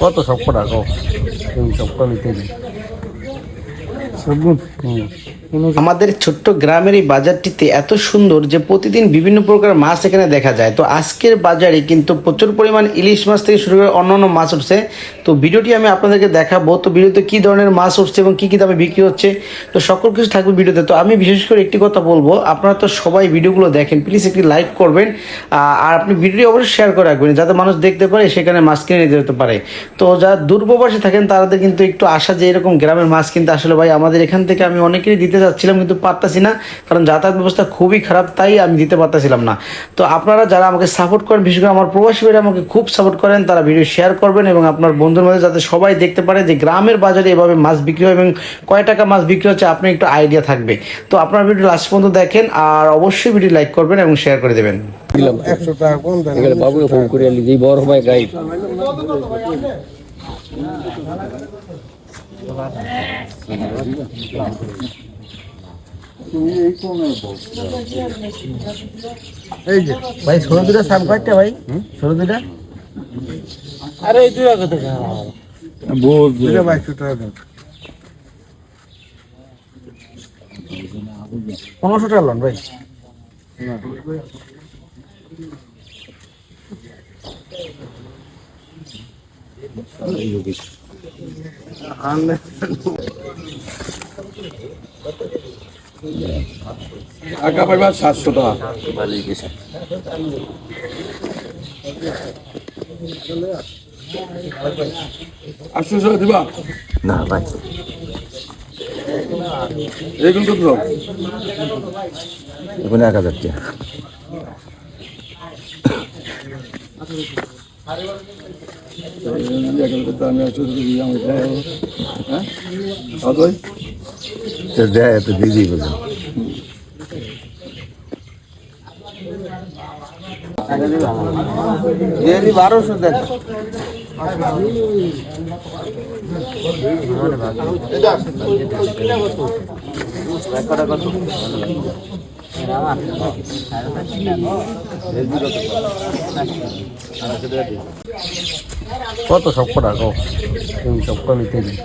কত সব কটা? কো সব কটা দিই হুম। আমাদের ছোট্ট গ্রামের এই বাজারটিতে এত সুন্দর যে প্রতিদিন বিভিন্ন প্রকার মাছ এখানে দেখা যায়। তো আজকের বাজারে কিন্তু প্রচুর পরিমাণ ইলিশ মাছ থেকে শুরু করে অন্যান্য মাছ উঠছে। তো ভিডিওটি আমি আপনাদেরকে দেখাবো। তো ভিডিওতে কী ধরনের মাছ উঠছে এবং কী কী দামে বিক্রি হচ্ছে? তো সকল কিছু থাকবে ভিডিওতে। তো আমি বিশেষ করে একটি কথা বলব, আপনারা তো সবাই ভিডিওগুলো দেখেন, প্লিজ একটি লাইক করবেন আর আপনি ভিডিওটি অবশ্যই শেয়ার করে রাখবেন, যাতে মানুষ দেখতে পারে সেখানে মাছ কিনে নিতে যেতে পারে। তো যারা দূরপ্রবাসে থাকেন, তাদের কিন্তু একটু আশা যে এরকম গ্রামের মাছ কিনতে আসলে ভাই আমাদের এখান থেকে আমি অনেকেরই দিতে যাচ্ছিলাম কিন্তু পারতাছি না কারণ যাতায়াত ব্যবস্থা খুবই খারাপ তাই আমি দিতে পারতাছিলাম না। তো আপনারা যারা আমাকে সাপোর্ট করেন বিশেষ করে আমার প্রবাসী ভাইরা আমাকে খুব সাপোর্ট করেন তারা ভিডিও শেয়ার করবেন এবং আপনার বন্ধুর মধ্যে যাতে সবাই দেখতে পারে যে গ্রামের বাজারে এভাবে মাছ বিক্রি হয় এবং কয় টাকা মাছ বিক্রি হচ্ছে আপনি একটু আইডিয়া থাকবে। তো আপনার ভিডিও লাস্ট পর্যন্ত দেখেন আর অবশ্যই ভিডিও লাইক করবেন এবং শেয়ার করে দেবেন। দিলাম। একশো টাকা কম বাবুকে ফোন করে যেই বড় ভাই গাইড এই যে ভাই ষোলো দুটা সাত কয়েকটা ভাই। ষোলো দুটা? আরে এই দুই আগে থেকে বাইশশো টাকা পনেরোশো টাকা লন ভাই। টাকা পাইবা সাতশো টাকা। আটশো টাকা দিবা? না ভাই। এইগুলো কত দাও এখন এক হাজার টাকা। দেয় এত দিয়ে দিই বলুন বারোশো দেখ কত সব কটা কো তুমি সব কটা নিতে দিই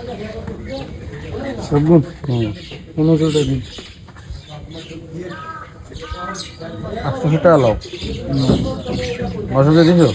সবগুন হুম। পনেরোশো দিন আটশো টাকা লাও। নশো টাকা দিছো?